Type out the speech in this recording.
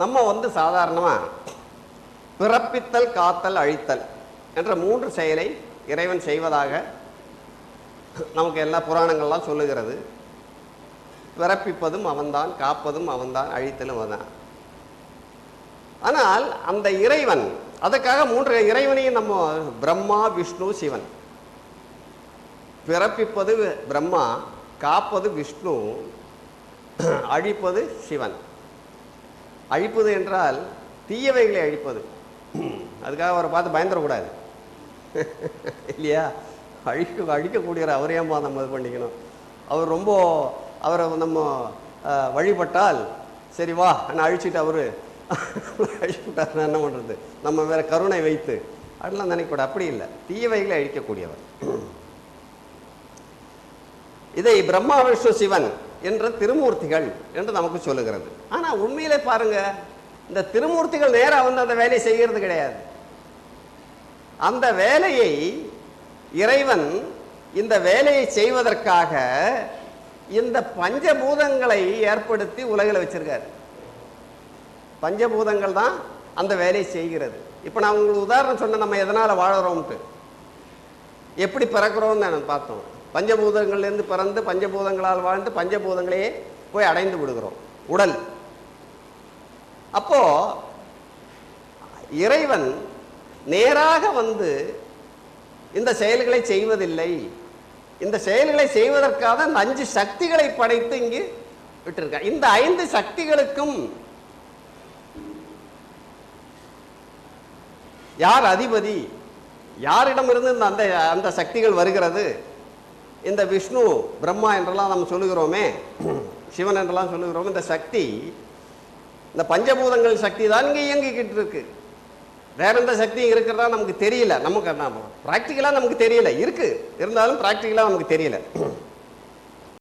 நம்ம வந்து சாதாரணமாக பிறப்பித்தல் காத்தல் அழித்தல் என்ற மூன்று செயலை இறைவன் செய்வதாக நமக்கு எல்லா புராணங்கள்லாம் சொல்லுகிறது. பிறப்பிப்பதும் அவன்தான் காப்பதும் அவன்தான் அழித்தலும் அவன்தான். ஆனால் அந்த இறைவன் அதுக்காக மூன்று இறைவனையும் நம்ம பிரம்மா விஷ்ணு சிவன். பிறப்பிப்பது பிரம்மா காப்பது விஷ்ணு அழிப்பது சிவன். அழிப்பது என்றால் தீயவைகளை அழிப்பது. அதுக்காக அவரை பார்த்து பயந்துடக்கூடாது இல்லையா? அழிக்க அழிக்கக்கூடியவர் அவரையம்மா நம்ம இது பண்ணிக்கணும். அவர் ரொம்ப அவரை நம்ம அஹ், வழிபட்டால் சரி வா நான் அழிச்சிட்டு அவரு. அழிச்சுட்டார் என்ன பண்ணுறது நம்ம வேற கருணை வைத்து. அப்படிலாம் நினைக்கக்கூடாது. அப்படி இல்லை. தீயவைகளை அழிக்கக்கூடியவர். இதை பிரம்மா விஷ்ணு சிவன் என்ற திருமூர்த்திகள் என்று நமக்கு சொல்லுகிறது. ஆனால் உண்மையிலே பாருங்க இந்த திருமூர்த்திகள் நேராக வந்து அந்த வேலையை செய்கிறது கிடையாது. அந்த வேலையை இறைவன் இந்த வேலையை செய்வதற்காக இந்த பஞ்சபூதங்களை ஏற்படுத்தி உலகில் வச்சிருக்காரு. பஞ்சபூதங்கள் தான் அந்த வேலையை செய்கிறது. இப்போ நான் உங்களுக்கு உதாரணம் சொன்னேன் நம்ம எதனால் வாழறோம்ட்டு எப்படி பிறக்கிறோம்னு நான் பார்த்தோம். பஞ்சபூதங்கள்லேருந்து பிறந்து பஞ்சபூதங்களால் வாழ்ந்து பஞ்சபூதங்களையே போய் அடைந்து விடுகிறோம். உடல். அப்போ இறைவன் நேராக வந்து இந்த செயல்களை செய்வதில்லை. இந்த செயல்களை செய்வதற்காக அந்த அஞ்சு சக்திகளை படைத்து இங்கு விட்டிருக்கார். இந்த ஐந்து சக்திகளுக்கும் யார் அதிபதி? யாரிடமிருந்து இந்த அந்த அந்த சக்திகள் வருகிறது? இந்த விஷ்ணு பிரம்மா என்றெல்லாம் நம்ம சொல்லுகிறோமே சிவன் என்றெல்லாம் சொல்லுகிறோம் இந்த சக்தி இந்த பஞ்சபூதங்கள் சக்தி தான் இங்கே இயங்கிக்கிட்டு இருக்கு. வேற எந்த சக்தியும் இருக்கிறதா நமக்கு தெரியல. நமக்கு ப்ராக்டிக்கலாக நமக்கு தெரியல. இருக்கு. இருந்தாலும் ப்ராக்டிக்கலாக நமக்கு தெரியல.